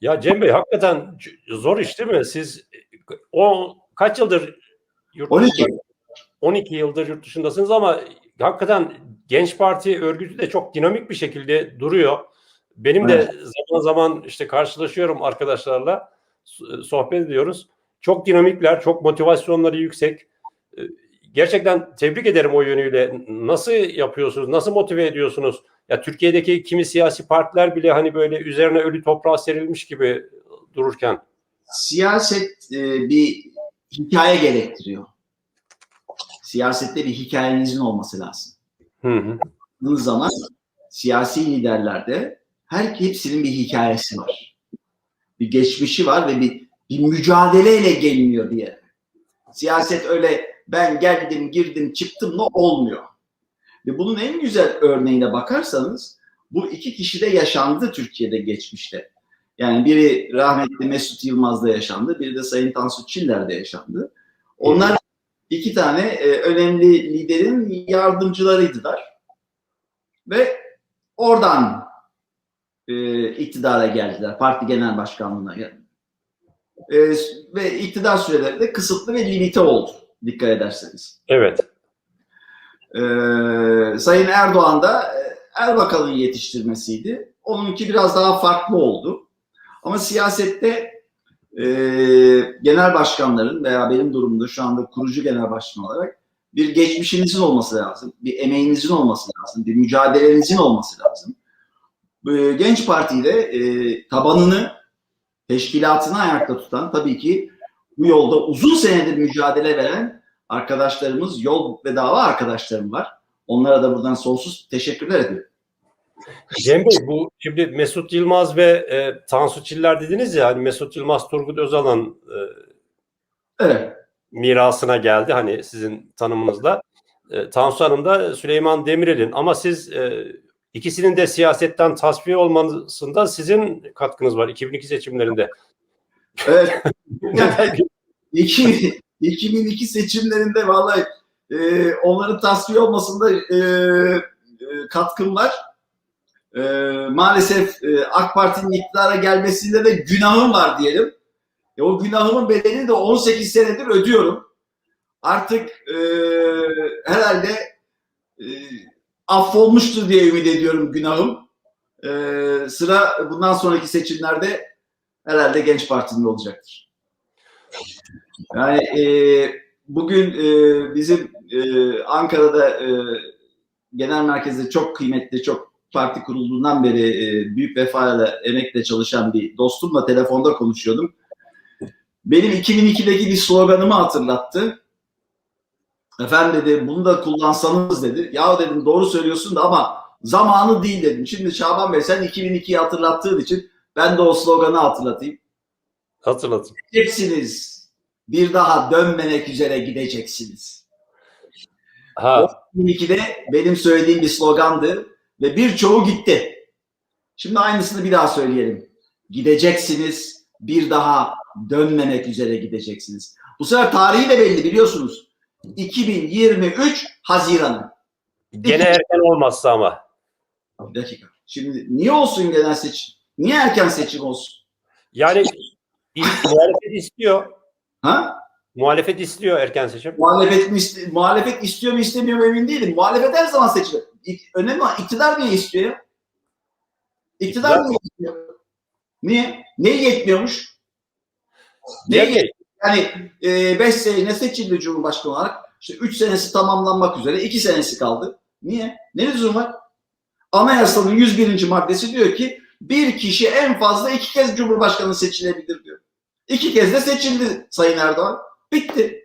Ya Cem Bey hakikaten zor iş değil mi? Siz o kaç yıldır yurt 12. dışında- 12 yıldır yurt dışındasınız ama hakikaten Genç Parti örgütü de çok dinamik bir şekilde duruyor. Benim de zaman zaman işte karşılaşıyorum arkadaşlarla so- sohbet ediyoruz. Çok dinamikler, çok motivasyonları yüksek. Ee, Gerçekten tebrik ederim o yönüyle. Nasıl yapıyorsunuz? Nasıl motive ediyorsunuz? Ya Türkiye'deki kimi siyasi partiler bile hani böyle üzerine ölü toprağa serilmiş gibi dururken. Siyaset e, bir hikaye gerektiriyor. Siyasette bir hikayenizin olması lazım. Hı hı. Baktığınız zaman siyasi liderlerde her hepsinin bir hikayesi var. Bir geçmişi var ve bir, bir mücadeleyle geliniyor bir yere. Siyaset öyle ben geldim girdim çıktım da olmuyor. Ve bunun en güzel örneğine bakarsanız bu iki kişi de yaşandı Türkiye'de geçmişte. Yani biri rahmetli Mesut Yılmaz'da yaşandı, biri de Sayın Tansu Çiller'de yaşandı. Onlar iki tane e, önemli liderin yardımcılarıydılar. Ve oradan e, iktidara geldiler. Parti genel başkanlığına geldi. E, ve iktidar süreleri de kısıtlı ve limite oldu. Dikkat ederseniz. Evet. E, Sayın Erdoğan da e, Erbakan'ın yetiştirmesiydi. Onunki biraz daha farklı oldu. Ama siyasette e, genel başkanların veya benim durumda şu anda kurucu genel başkan olarak bir geçmişinizin olması lazım. Bir emeğinizin olması lazım. Bir mücadelenizin olması lazım. E, Genç Parti'de e, tabanını, teşkilatını ayakta tutan tabii ki bu yolda uzun senedir mücadele veren arkadaşlarımız, yol ve dava arkadaşlarım var. Onlara da buradan sonsuz teşekkürler ediyorum. Cem Bey bu şimdi Mesut Yılmaz ve e, Tansu Çiller dediniz ya hani Mesut Yılmaz Turgut Özal'ın e, Evet. mirasına geldi hani sizin tanımınızda. E, Tansu Hanım da Süleyman Demirel'in ama siz e, ikisinin de siyasetten tasfiye olmasında sizin katkınız var 2002 seçimlerinde. Evet. 2000, 2002 seçimlerinde vallahi e, onların tasfiye olmasında e, e, katkım var. E, maalesef e, AK Parti'nin iktidara gelmesinde de günahım var diyelim. E, o günahımın bedelini de 18 senedir ödüyorum. Artık e, herhalde e, affolmuştur diye ümit ediyorum günahım. E, sıra bundan sonraki seçimlerde herhalde Genç Parti'nin olacaktır. Yani e, bugün e, bizim e, Ankara'da e, genel merkezde çok kıymetli, çok parti kurulduğundan beri e, büyük vefayla, emekle çalışan bir dostumla telefonda konuşuyordum. Benim 2002'deki bir sloganımı hatırlattı. Efendim dedi bunu da kullansanız dedi. Ya dedim doğru söylüyorsun da ama zamanı değil dedim. Şimdi Şaban Bey sen 2002'yi hatırlattığın için ben de o sloganı hatırlatayım. Hatırlatın. Gideceksiniz. Bir daha dönmemek üzere gideceksiniz. Ha, 2002'de benim söylediğim bir slogandı ve birçoğu gitti. Şimdi aynısını bir daha söyleyelim. Gideceksiniz. Bir daha dönmemek üzere gideceksiniz. Bu sefer tarihi de belli biliyorsunuz. 2023 Haziran'ı. gene erken olmazsa ama. Bir dakika. Şimdi niye olsun genel seçim? Niye erken seçim olsun? Yani muhalefet istiyor. Ha? Muhalefet istiyor erken seçim. Muhalefet, mi iste- muhalefet istiyor mu istemiyor mu emin değilim. Muhalefet her zaman seçilir. İk- Önemli olan iktidar niye istiyor ya? İktidar İktidar- niye istiyor? Niye? Ne yetmiyormuş? Ne Bey, Yani 5 sene seçildi Cumhurbaşkanı olarak. İşte 3 senesi tamamlanmak üzere 2 senesi kaldı. Niye? Ne lüzum var? Anayasanın 101. maddesi diyor ki bir kişi en fazla iki kez Cumhurbaşkanı seçilebilir diyor. İki kez de seçildi Sayın Erdoğan. Bitti.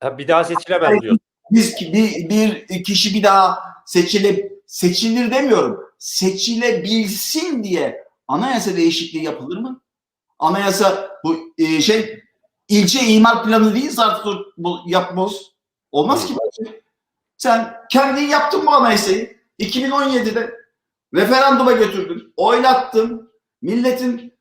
ha, bir daha seçilemez diyor. Biz bir, bir kişi bir daha seçile, seçilir demiyorum. Seçilebilsin diye anayasa değişikliği yapılır mı? Anayasa bu e, şey ilçe imar planı değil zaten bu yapmaz. Olmaz ki. böyle. Sen kendin yaptın bu anayasayı. 2017'de referanduma götürdün. Oylattın. Milletin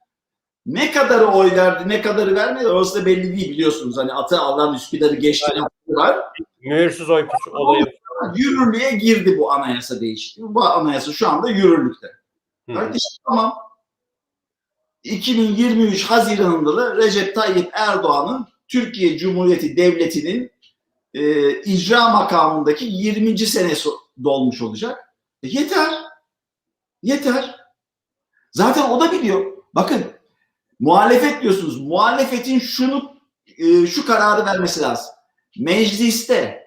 ne kadarı oy verdi, ne kadarı vermedi orası da belli değil biliyorsunuz. Hani atı alan Üsküdar'ı geçti var. Mühürsüz oy olayı. Yürürlüğe girdi bu anayasa değişikliği. Bu anayasa şu anda yürürlükte. Kardeşim tamam. 2023 Haziran'ında da Recep Tayyip Erdoğan'ın Türkiye Cumhuriyeti Devleti'nin e, icra makamındaki 20. senesi dolmuş olacak. E, yeter. Yeter. Zaten o da biliyor. Bakın muhalefet diyorsunuz. Muhalefetin şunu e, şu kararı vermesi lazım. Mecliste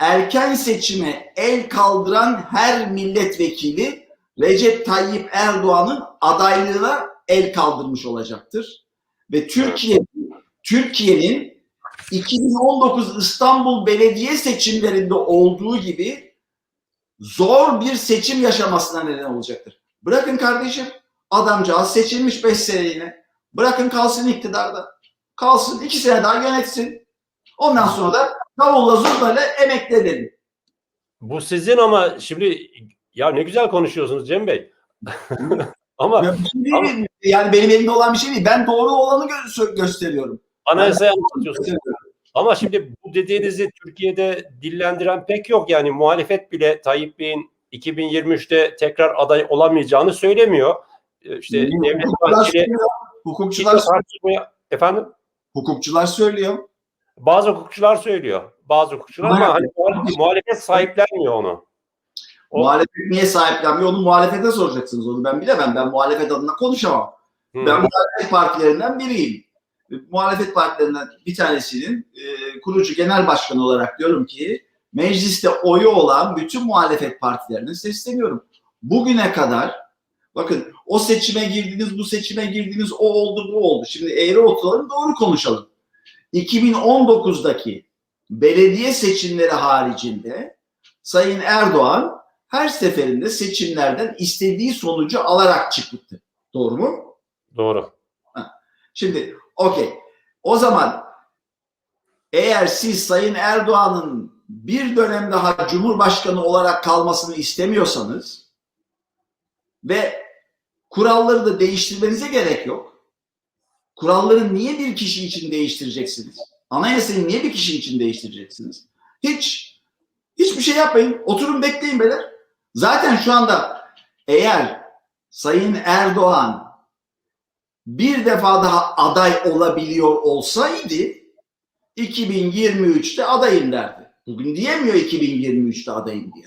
erken seçime el kaldıran her milletvekili Recep Tayyip Erdoğan'ın adaylığına el kaldırmış olacaktır. Ve Türkiye Türkiye'nin 2019 İstanbul Belediye seçimlerinde olduğu gibi zor bir seçim yaşamasına neden olacaktır. Bırakın kardeşim adamcağız seçilmiş 5 seneliğine. Bırakın kalsın iktidarda. Kalsın 2 sene daha yönetsin. Ondan sonra da davulla zurnayla emekli edelim. Bu sizin ama şimdi ya ne güzel konuşuyorsunuz Cem Bey. ama Ya mi? Yani benim elimde olan bir şey değil. Ben doğru olanı gö- gösteriyorum. anayasayı anlatıyorsunuz. Ama şimdi bu dediğinizi Türkiye'de dillendiren pek yok. Yani muhalefet bile Tayyip Bey'in 2023'te tekrar aday olamayacağını söylemiyor. Ee, İşte Devlet Hukukçular Bahçeli. Hukukçular, tartışmaya efendim hukukçular söylüyor. bazı hukukçular söylüyor. Bazı hukukçular ama hani muhalefet- sahiplenmiyor onu. O- Muhalefet niye sahiplenmiyor? Onu muhalefete soracaksınız. Onu ben bilemem. Ben muhalefet adına konuşamam. Hı. Ben muhalefet partilerinden biriyim. Muhalefet partilerinden bir tanesinin e, kurucu genel başkanı olarak diyorum ki mecliste oyu olan bütün muhalefet partilerine sesleniyorum. Bugüne kadar bakın o seçime girdiniz, bu seçime girdiniz, o oldu, bu oldu. Şimdi eğri oturalım, doğru konuşalım. 2019'daki belediye seçimleri haricinde Sayın Erdoğan her seferinde seçimlerden istediği sonucu alarak çıktı. Doğru mu? Doğru. Şimdi okey. O zaman eğer siz Sayın Erdoğan'ın bir dönem daha Cumhurbaşkanı olarak kalmasını istemiyorsanız ve kuralları da değiştirmenize gerek yok. Kuralları niye bir kişi için değiştireceksiniz? Anayasayı niye bir kişi için değiştireceksiniz? Hiç. Hiçbir şey yapmayın. Oturun bekleyin beyler. Zaten şu anda eğer Sayın Erdoğan bir defa daha aday olabiliyor olsaydı 2023'te adayım derdi. Bugün diyemiyor 2023'te adayım diye.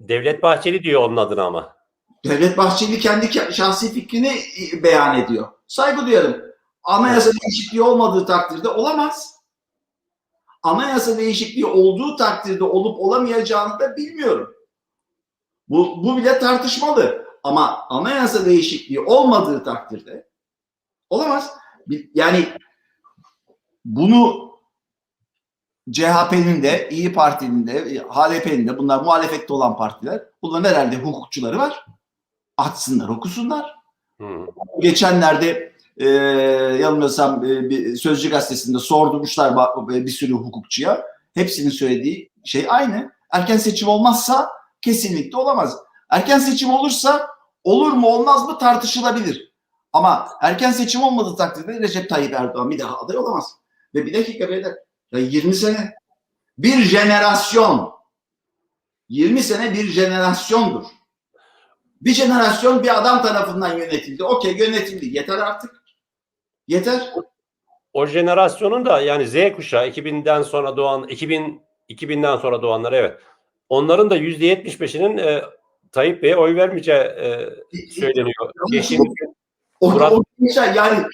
Devlet Bahçeli diyor onun adına ama. Devlet Bahçeli kendi ke- şahsi fikrini beyan ediyor. Saygı duyarım. Anayasa değişikliği olmadığı takdirde olamaz. Anayasa değişikliği olduğu takdirde olup olamayacağını da bilmiyorum. Bu, bu bile tartışmalı. Ama anayasa değişikliği olmadığı takdirde olamaz. Yani bunu CHP'nin de, İyi Parti'nin de, HDP'nin de bunlar muhalefette olan partiler. Bunların herhalde hukukçuları var. Açsınlar, okusunlar. Hı. Geçenlerde e, yanılmıyorsam e, bir Sözcü Gazetesi'nde sordurmuşlar ba- bir sürü hukukçuya. Hepsinin söylediği şey aynı. Erken seçim olmazsa kesinlikle olamaz. Erken seçim olursa olur mu olmaz mı tartışılabilir. Ama erken seçim olmadığı takdirde Recep Tayyip Erdoğan bir daha aday olamaz. Ve bir dakika beyler. Ya 20 sene. Bir jenerasyon. 20 sene bir jenerasyondur. Bir jenerasyon bir adam tarafından yönetildi. Okey yönetildi. Yeter artık. Yeter. O jenerasyonun da yani Z kuşağı 2000'den sonra doğan 2000 2000'den sonra doğanlar evet. Onların da %75'inin e, Tayyip Bey'e oy vermeyeceği e, söyleniyor. Geçtiğimiz O, Murat- o yani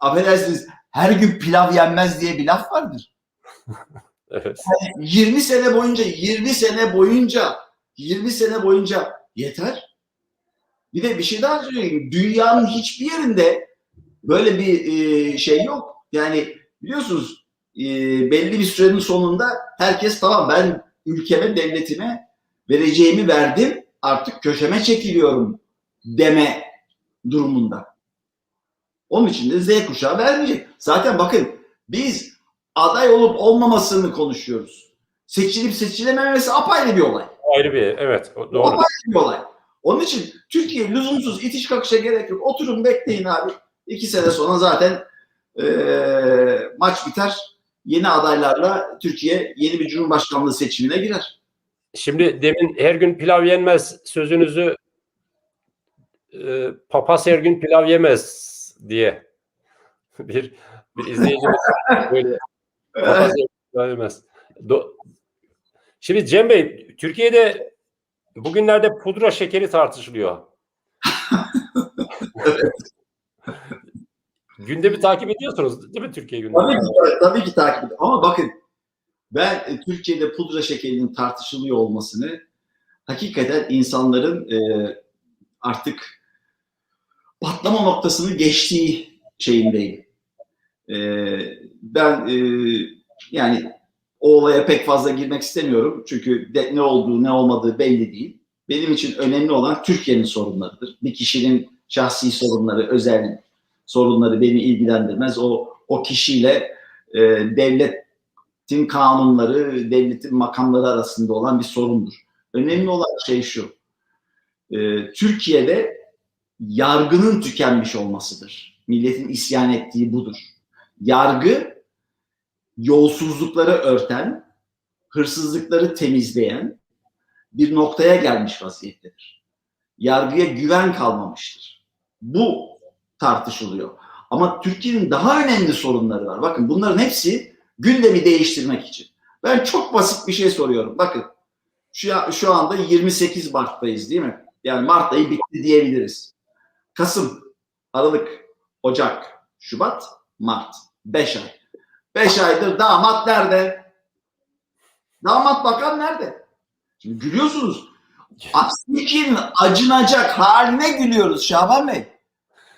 affedersiniz her gün pilav yenmez diye bir laf vardır. evet. 20 sene boyunca 20 sene boyunca 20 sene boyunca yeter. Bir de bir şey daha söyleyeyim. Dünyanın hiçbir yerinde böyle bir e, şey yok. Yani biliyorsunuz e, belli bir sürenin sonunda herkes tamam ben ülkeme, devletime vereceğimi verdim artık köşeme çekiliyorum deme durumunda. Onun için de Z kuşağı vermeyecek. Zaten bakın biz aday olup olmamasını konuşuyoruz. Seçilip seçilememesi apayrı bir olay. Ayrı bir evet O doğru. apayrı bir olay. Onun için Türkiye lüzumsuz itiş kakışa gerek yok. Oturun bekleyin abi. İki sene sonra zaten eee, maç biter. Yeni adaylarla Türkiye yeni bir cumhurbaşkanlığı seçimine girer. Şimdi demin her gün pilav yenmez sözünüzü e, papaz her gün pilav yemez diye bir bir izleyicimiz böyle fantezi vermez. Do- Şimdi Cem Bey, Türkiye'de bugünlerde pudra şekeri tartışılıyor. Gündemi takip ediyorsunuz değil mi Türkiye gündemi? Tabii ki, tabii ki takip ediyorum. Ama bakın ben e, Türkiye'de pudra şekerinin tartışılıyor olmasını hakikaten insanların e, artık patlama noktasını geçtiği şeyindeyim. E, ben e, yani o olaya pek fazla girmek istemiyorum. Çünkü ne olduğu ne olmadığı belli değil. Benim için önemli olan Türkiye'nin sorunlarıdır. Bir kişinin şahsi sorunları, özel sorunları beni ilgilendirmez. O o kişiyle e, devletin kanunları, devletin makamları arasında olan bir sorundur. Önemli olan şey şu. e, Türkiye'de yargının tükenmiş olmasıdır. Milletin isyan ettiği budur. Yargı yolsuzlukları örten, hırsızlıkları temizleyen bir noktaya gelmiş vaziyettedir. Yargıya güven kalmamıştır. Bu tartışılıyor. Ama Türkiye'nin daha önemli sorunları var. Bakın bunların hepsi gündemi değiştirmek için. Ben çok basit bir şey soruyorum. Bakın şu, şu anda 28 Mart'tayız değil mi? Yani Mart ayı bitti diyebiliriz. Kasım, Aralık, Ocak, Şubat, Mart. 5 ay. 5 aydır damat nerede? Damat bakan nerede? Şimdi gülüyorsunuz. Türkiye'nin acınacak haline gülüyoruz Şaban Bey.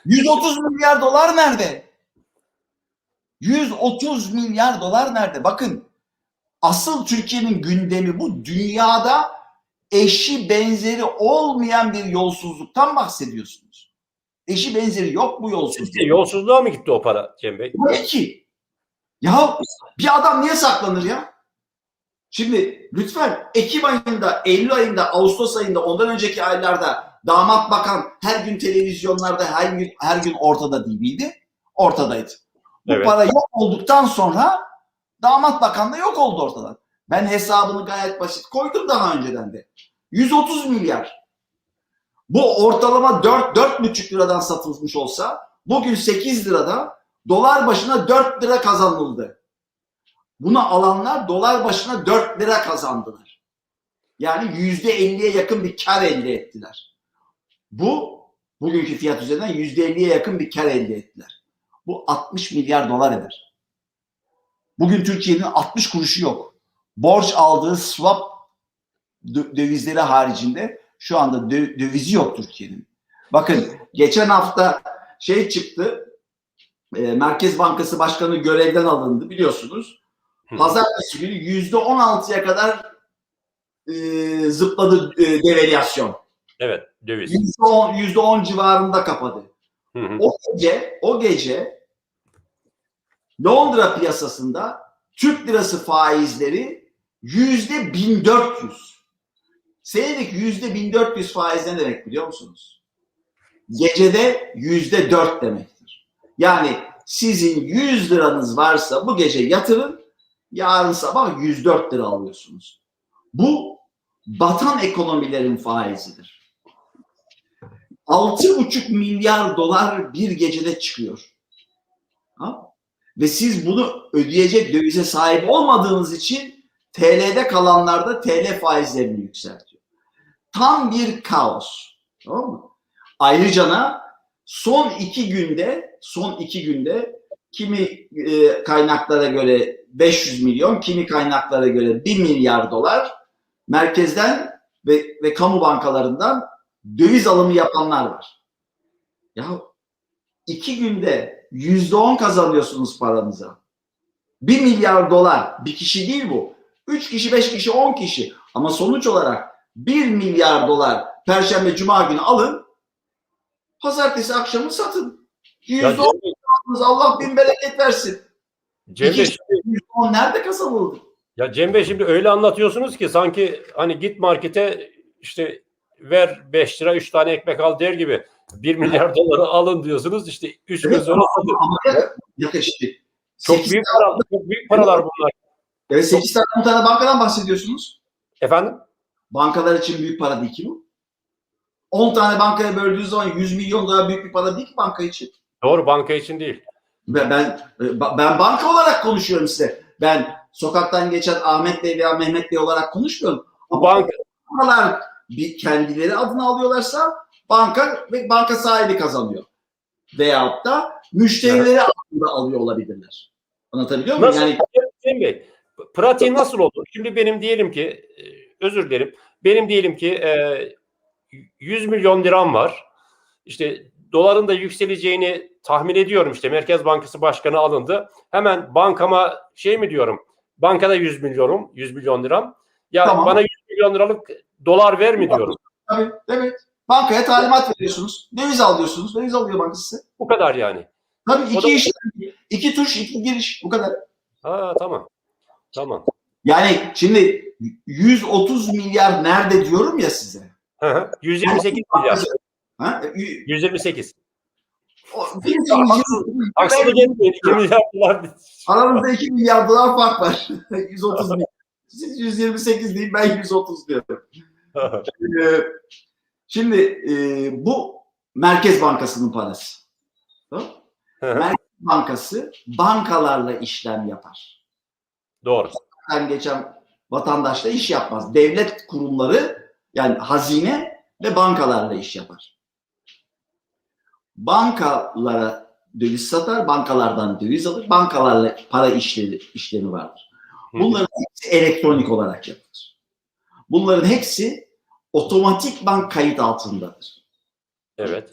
130 milyar dolar nerede? 130 milyar dolar nerede? Bakın asıl Türkiye'nin gündemi bu. Dünyada eşi benzeri olmayan bir yolsuzluktan bahsediyorsunuz. Eşi benzeri yok bu yolsuzluk. Sizce yolsuzluğa mı gitti o para Cem Bey? Tabii ki. Ya bir adam niye saklanır ya? Şimdi lütfen Ekim ayında, Eylül ayında, Ağustos ayında, ondan önceki aylarda damat bakan her gün televizyonlarda, her gün her gün ortada değil miydi? Ortadaydı. Bu Evet. para yok olduktan sonra damat bakan da yok oldu ortadan. Ben hesabını gayet basit koydum daha önceden de. 130 milyar. Bu ortalama 4 4,5 liradan satılmış olsa bugün 8 lirada dolar başına 4 lira kazanıldı. Bunu alanlar dolar başına 4 lira kazandılar. Yani %50'ye yakın bir kar elde ettiler. Bu bugünkü fiyat üzerinden %50'ye yakın bir kar elde ettiler. Bu 60 milyar dolar eder. Bugün Türkiye'nin 60 kuruşu yok. Borç aldığı swap dö- dövizleri haricinde şu anda dö- dövizi yok Türkiye'nin. Bakın geçen hafta şey çıktı. E, Merkez Bankası Başkanı görevden alındı biliyorsunuz. Pazartesi günü yüzde 16'ya kadar e, zıpladı e, devalüasyon. Evet, döviz. Yüzde on, yüzde on civarında kapadı. Hı hı. O gece, o gece Londra piyasasında Türk lirası faizleri yüzde 1400. Senelik yüzde 1400 faiz ne demek biliyor musunuz? Gecede yüzde 4 demektir. Yani sizin 100 liranız varsa bu gece yatırın, yarın sabah 104 lira alıyorsunuz. Bu batan ekonomilerin faizidir. 6,5 milyar dolar bir gecede çıkıyor. Ha? Ve siz bunu ödeyecek dövize sahip olmadığınız için TL'de kalanlarda TL faizlerini yükseltiyor. Tam bir kaos. Tamam mı? Ayrıca son iki günde son iki günde kimi e, kaynaklara göre 500 milyon, kimi kaynaklara göre 1 milyar dolar merkezden ve, ve kamu bankalarından döviz alımı yapanlar var. Ya iki günde yüzde on kazanıyorsunuz paranıza. Bir milyar dolar bir kişi değil bu. Üç kişi, beş kişi, on kişi. Ama sonuç olarak bir milyar dolar Perşembe, Cuma günü alın. Pazartesi akşamı satın. Ya Yüzde Cem on Bey, Allah bin bereket versin. Cem Bey, Yüzde on nerede kazanıldı? ya Cem Bey şimdi öyle anlatıyorsunuz ki sanki hani git markete işte ver 5 lira 3 tane ekmek al der gibi 1 milyar doları alın diyorsunuz işte 3 gün Evet, sonra satın. Ama ya, ya işte Çok sekiz büyük tane- paralar, çok büyük paralar bunlar. Evet 8 tane 10 tane bankadan bahsediyorsunuz. Efendim? Bankalar için büyük para değil ki bu. 10 tane bankaya böldüğünüz zaman 100 milyon dolar büyük bir para değil ki banka için. Doğru banka için değil. Ben, ben ben banka olarak konuşuyorum size. Ben sokaktan geçen Ahmet Bey veya Mehmet Bey olarak konuşmuyorum. Bu banka bankalar bir kendileri adına alıyorlarsa banka ve banka sahibi kazanıyor. Veyahut da müşterileri adına alıyor olabilirler. Anlatabiliyor muyum? Nasıl? Yani Cem Bey, pratiği nasıl oldu? Şimdi benim diyelim ki, e, özür dilerim, benim diyelim ki e, 100 milyon liram var. İşte doların da yükseleceğini tahmin ediyorum işte. Merkez Bankası Başkanı alındı. Hemen bankama şey mi diyorum? Bankada 100 milyonum, 100 milyon liram. Ya Tamam. bana 100 milyon liralık dolar ver mi diyorum. tabii, evet. Bankaya talimat veriyorsunuz. Döviz alıyorsunuz. Döviz alıyor banka size. Bu kadar yani. Tabii O iki da- iş, iki tuş, iki giriş. Bu kadar. Ha tamam. Tamam. Yani şimdi 130 milyar nerede diyorum ya size. Hı hı. 128 milyar. Ha? Y- 128. o- Aksini geçmeyin. 2 milyar dolar. Aramızda 2 milyar dolar fark var. 130 milyar. Siz 128 değil ben 130 diyorum. Ee, Şimdi e, bu Merkez Bankası'nın parası. Tamam? Merkez Bankası bankalarla işlem yapar. Doğru. Ben geçen vatandaşla iş yapmaz. Devlet kurumları yani hazine ve bankalarla iş yapar. Bankalara döviz satar, bankalardan döviz alır, bankalarla para işleri, işlemi vardır. Bunların hepsi elektronik olarak yapılır. Bunların hepsi otomatik bank kayıt altındadır. Evet.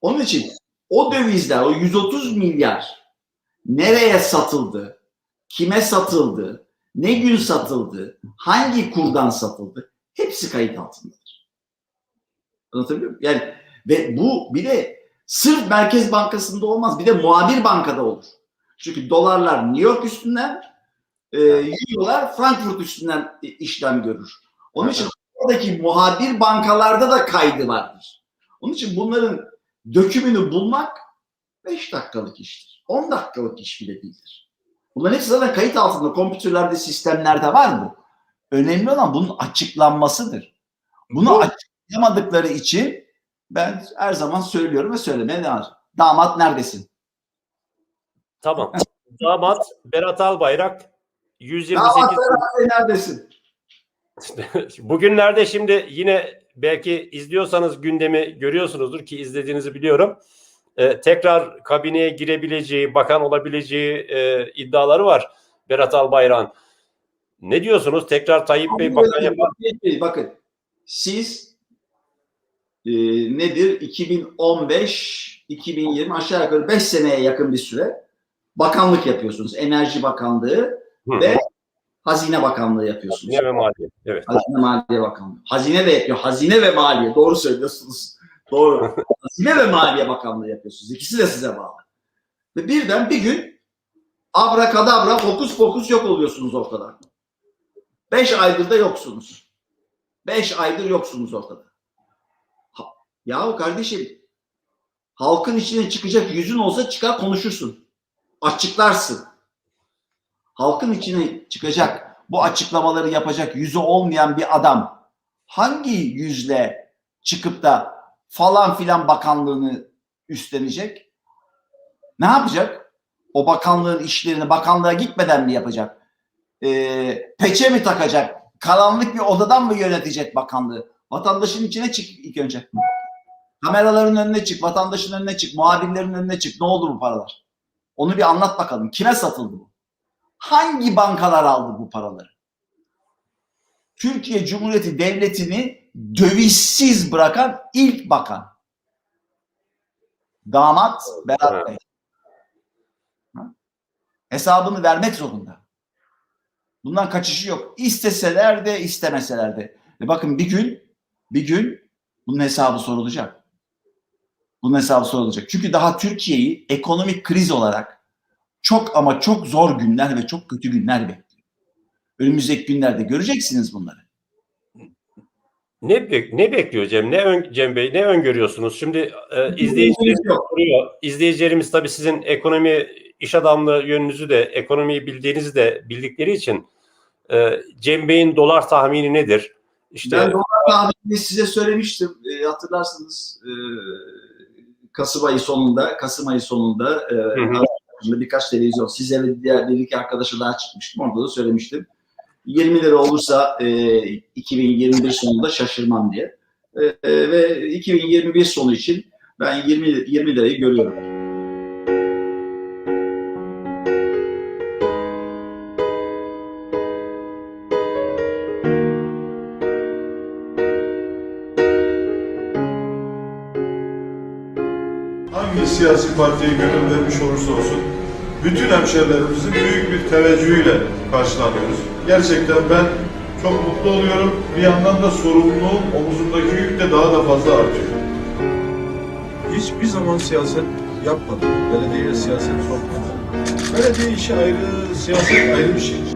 Onun için o dövizler, o 130 milyar nereye satıldı, kime satıldı, ne gün satıldı, hangi kurdan satıldı hepsi kayıt altındadır. Anlatabiliyor muyum? Yani ve bu bir de sırf Merkez Bankası'nda olmaz. Bir de muhabir bankada olur. Çünkü dolarlar New York üstünden, e, eurolar Frankfurt üstünden işlem görür. Onun için oradaki muhabir bankalarda da kaydı vardır. Onun için bunların dökümünü bulmak 5 dakikalık iştir. 10 dakikalık iş bile değildir. Bunların hepsi zaten kayıt altında. Kompütürlerde, sistemlerde var mı? Önemli olan bunun açıklanmasıdır. Bunu Bu- açıklayamadıkları için ben her zaman söylüyorum ve söylemeye devam. Damat neredesin? Tamam. Damat Berat Albayrak Damat 128 Berat neredesin? Bugünlerde şimdi yine belki izliyorsanız gündemi görüyorsunuzdur ki izlediğinizi biliyorum. Ee, tekrar kabineye girebileceği, bakan olabileceği e, iddiaları var Berat Albayrak'ın. Ne diyorsunuz? Tekrar Tayyip Bey bakan yapar. Bakın siz e, nedir? 2015 2020 aşağı yukarı 5 seneye yakın bir süre bakanlık yapıyorsunuz. Enerji Bakanlığı Hı. ve Hazine Bakanlığı yapıyorsunuz. Yine ve maliye. Evet. Hazine Maliye Bakanlığı. Hazine de yapıyor. Hazine ve Maliye. Doğru söylüyorsunuz. Doğru. Hazine ve Maliye Bakanlığı yapıyorsunuz. İkisi de size bağlı. Ve birden bir gün abrakadabra fokus fokus yok oluyorsunuz ortadan. Beş aydır da yoksunuz. Beş aydır yoksunuz ortada. Yahu kardeşim halkın içine çıkacak yüzün olsa çıkar konuşursun. Açıklarsın. Halkın içine çıkacak bu açıklamaları yapacak yüzü olmayan bir adam hangi yüzle çıkıp da falan filan bakanlığını üstlenecek? Ne yapacak? O bakanlığın işlerini bakanlığa gitmeden mi yapacak? Ee, peçe mi takacak? Karanlık bir odadan mı yönetecek bakanlığı? Vatandaşın içine çık ilk önce. Kameraların önüne çık, vatandaşın önüne çık, muhabirlerin önüne çık. Ne oldu bu paralar? Onu bir anlat bakalım. Kime satıldı bu? Hangi bankalar aldı bu paraları? Türkiye Cumhuriyeti Devleti'ni dövizsiz bırakan ilk bakan. Damat Berat Bey. Hesabını vermek zorunda. Bundan kaçışı yok. İsteseler de istemeseler de. Ve bakın bir gün bir gün bunun hesabı sorulacak. Bunun hesabı sorulacak. Çünkü daha Türkiye'yi ekonomik kriz olarak çok ama çok zor günler ve çok kötü günler bekliyor. Önümüzdeki günlerde göreceksiniz bunları. Ne bek- ne bekliyor Cem? Ne ön- Cem Bey ne öngörüyorsunuz? Şimdi e, izleyicilerimiz soruyor. İzleyicilerimiz tabii sizin ekonomi iş adamlığı yönünüzü de ekonomiyi bildiğinizi de bildikleri için e, Cem Bey'in dolar tahmini nedir? İşte Ben dolar tahminini size söylemiştim. E, hatırlarsınız. E, Kasım ayı sonunda, Kasım ayı sonunda e, hı. Birkaç televizyon size ve diğer bir iki arkadaşa daha çıkmıştım. Orada da söylemiştim. 20 lira olursa e, 2021 sonunda şaşırmam diye. E, e, ve 2021 sonu için ben 20 20 lirayı görüyorum. Siyasi partiye gönül vermiş olursa olsun bütün hemşerilerimizin büyük bir teveccühüyle karşılanıyoruz. Gerçekten ben çok mutlu oluyorum. Bir yandan da sorumluluğum omuzumdaki yük de daha da fazla artıyor. Hiçbir zaman siyaset yapmadım. Belediyeye siyaset sokmadım. Belediye işi ayrı, siyaset ayrı bir şey.